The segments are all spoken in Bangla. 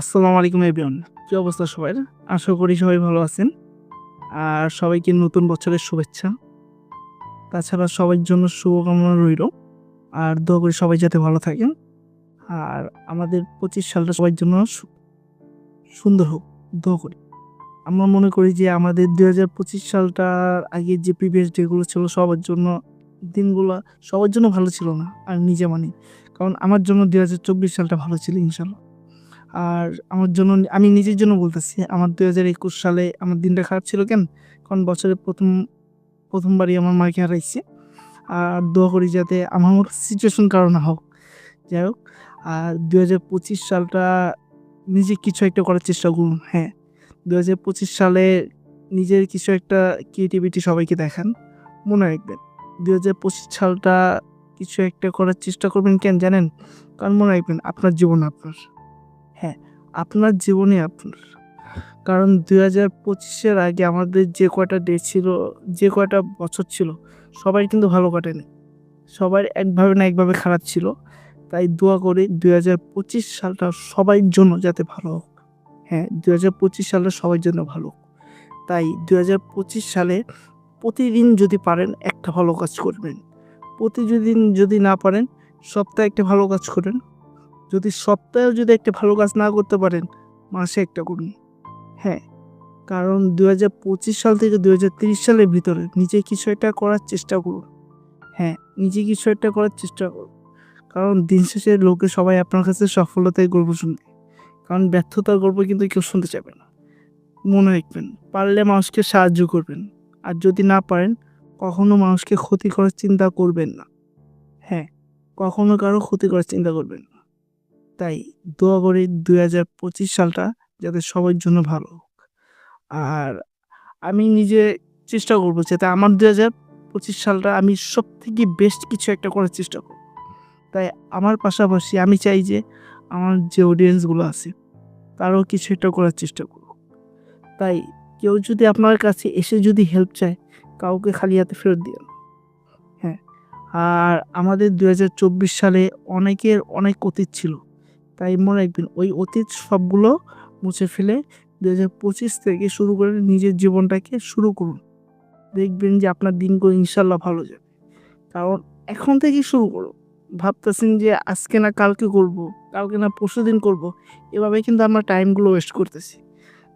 আসসালামু আলাইকুম এভরিওয়ান কি অবস্থা সবাই আশা করি সবাই ভালো আছেন। আর সবাইকে নতুন বছরের শুভেচ্ছা। তাছাড়া সবার জন্য শুভকামনা রইল। আর দোয়া করি সবাই যাতে ভালো থাকেন। আর আমাদের পঁচিশ সালটা সবার জন্য সুন্দর হোক, দোয়া করি। আমরা মনে করি যে আমাদের দুই হাজার পঁচিশ সালটার আগে যে প্রিভিয়াস ডেগুলো ছিল সবার জন্য, দিনগুলো সবার জন্য ভালো ছিল না, আর নিজে মানি। কারণ আমার জন্য দুই হাজার চব্বিশ সালটা ভালো ছিল, ইনশাল্লাহ। আর আমার জন্য, আমি নিজের জন্য বলতেছি, আমার দুই হাজার একুশ সালে আমার দিনটা খারাপ ছিল কেন? কারণ বছরের প্রথম, প্রথমবারই আমার মাকে হারাইছি। আর দোয়া করি যাতে আমার মতো সিচুয়েশন কারও না হোক। যাই হোক, আর দুই হাজার পঁচিশ সালটা নিজে কিছু একটা করার চেষ্টা করুন হ্যাঁ। দু হাজার পঁচিশ সালে নিজের কিছু একটা ক্রিয়েটিভিটি সবাইকে দেখান, মনে রাখবেন। দু হাজার পঁচিশ সালটা কিছু একটা করার চেষ্টা করবেন কেন জানেন? কারণ মনে রাখবেন, আপনার জীবন আপনার। হ্যাঁ আপনার জীবনে আপনার। কারণ দুই হাজার পঁচিশের আগে আমাদের যে কয়টা ডে ছিল, যে কয়টা বছর ছিল, সবাই কিন্তু ভালো কাটেনি। সবার একভাবে না একভাবে খারাপ ছিল। তাই দোয়া করি দুই হাজার পঁচিশ সালটা সবার জন্য যাতে ভালো হোক। হ্যাঁ দুই হাজার পঁচিশ সালটা সবার জন্য ভালো হোক। তাই দুই হাজার পঁচিশ সালে প্রতিদিন যদি পারেন একটা ভালো কাজ করবেন। প্রতিদিন যদি না পারেন, সপ্তাহে একটা ভালো কাজ করেন। যদি সপ্তাহেও যদি একটা ভালো কাজ না করতে পারেন, মাসে একটা করুন। হ্যাঁ কারণ দু হাজার পঁচিশ সাল থেকে দু সালের ভিতরে নিজে কিছু একটা করার চেষ্টা করুন। হ্যাঁ নিজে কিছু একটা করার চেষ্টা করুন। কারণ দিন শেষে লোকে সবাই আপনার কাছে সফলতায় গর্ব শুনবে। কারণ ব্যর্থতার গল্প কিন্তু কেউ শুনতে চাবে না। মনে রাখবেন, পারলে মানুষকে সাহায্য করবেন। আর যদি না পারেন, কখনো মানুষকে ক্ষতি করার চিন্তা করবেন না। হ্যাঁ কখনো কারও ক্ষতি করার চিন্তা করবেন না। তাই দোয়া করি দুই হাজার পঁচিশ সালটা যাতে সবার জন্য ভালো হোক। আর আমি নিজে চেষ্টা করব যাতে আমার দুই হাজার পঁচিশ সালটা আমি সব থেকে বেস্ট কিছু একটা করার চেষ্টা করব। তাই আমার পাশাপাশি আমি চাই যে আমার যে অডিয়েন্সগুলো আছে, তারাও কিছু একটা করার চেষ্টা করব তাই কেউ যদি আপনার কাছে এসে যদি হেল্প চায়, কাউকে খালি হাতে ফেরত দিয়ে হ্যাঁ আর আমাদের দু হাজার চব্বিশ সালে অনেকের অনেক অতীত ছিল। তাই মনে রাখবেন ওই অতীত সবগুলো মুছে ফেলে দু হাজার পঁচিশ থেকে শুরু করে নিজের জীবনটাকে শুরু করুন। দেখবেন যে আপনার দিনগুলো ইনশাল্লাহ ভালো যাবে। কারণ এখন থেকেই শুরু করুন ভাবতেছেন যে আজকে না কালকে করব, কালকে না পরশু দিন করব, এভাবে কিন্তু আমরা টাইমগুলো ওয়েস্ট করতেছি।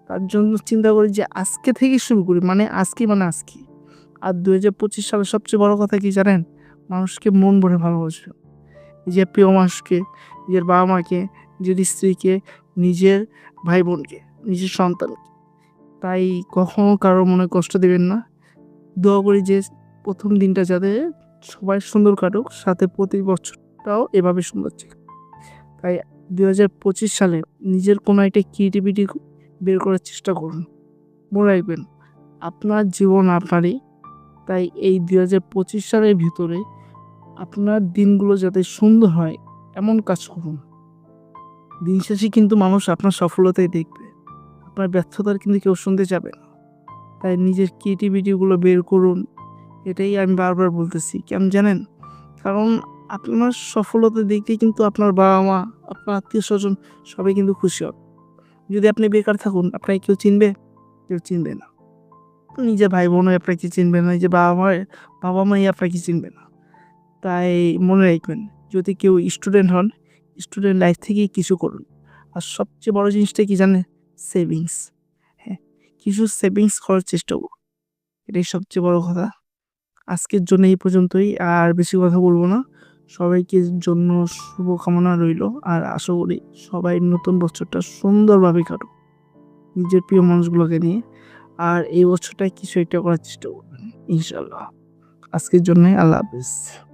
তার জন্য চিন্তা করি যে আজকে থেকেই শুরু করি মানে আজকে মানে আজকে। আর দু হাজার পঁচিশ সালে সবচেয়ে বড় কথা কি জানেন? মানুষকে মন ভরে ভালোবাসবে নিজের প্রিয় মানুষকে নিজের বাবা মাকে, নিজের স্ত্রীকে, নিজের ভাই বোনকে নিজের সন্তানকে। তাই কখনো কারও মনে কষ্ট দেবেন না। দোয়া করি যে প্রথম দিনটা যাতে সবাই সুন্দর কাটুক, সাথে প্রতি বছরটাও এভাবে সুন্দর ছিল তাই দু হাজার পঁচিশ সালে নিজের কোনো একটা ক্রিয়েটিভিটি বের করার চেষ্টা করুন। মনে রাখবেন, আপনার জীবন আপনারই। তাই এই দু হাজার পঁচিশ সালের ভিতরে আপনার দিনগুলো যাতে সুন্দর হয় এমন কাজ করুন। দিন শেষে কিন্তু মানুষ আপনার সফলতাই দেখবে। আপনার ব্যর্থতার কিন্তু কেউ শুনতে যাবে না। তাই নিজের ক্রিয়েটিভিটিগুলো বের করুন। এটাই আমি বারবার বলতেছি, কেন জানেন? কারণ আপনার সফলতা দেখতে কিন্তু আপনার বাবা মা আপনার আত্মীয় স্বজন সবাই কিন্তু খুশি হবে। যদি আপনি বেকার থাকুন, আপনাকে কেউ চিনবে? কেউ চিনবে না। নিজের ভাই বোনও আপনাকে চিনবে না, নিজের বাবা মা বাবা মাই আপনাকে চিনবে না। তাই মনে রাখবেন যদি কেউ স্টুডেন্ট হন স্টুডেন্ট লাইফ থেকেই কিছু করুন। আর সবচেয়ে বড় জিনিসটা কি জানে সেভিংস হ্যাঁ কিছু সেভিংস করার চেষ্টা করুন। এটাই সবচেয়ে বড় কথা। আজকের জন্য এই পর্যন্তই। আর বেশি কথা বলব না। সবাইকে জন্য শুভকামনা রইল। আর আশা করি সবাই নতুন বছরটা সুন্দরভাবে কাটুক। নিজের প্রিয় মানুষগুলোকে নিয়ে। আর এই বছরটায় কিছু একটা করার চেষ্টা করবেন ইনশাল্লাহ আজকের জন্য আল্লাহ হাফিজ।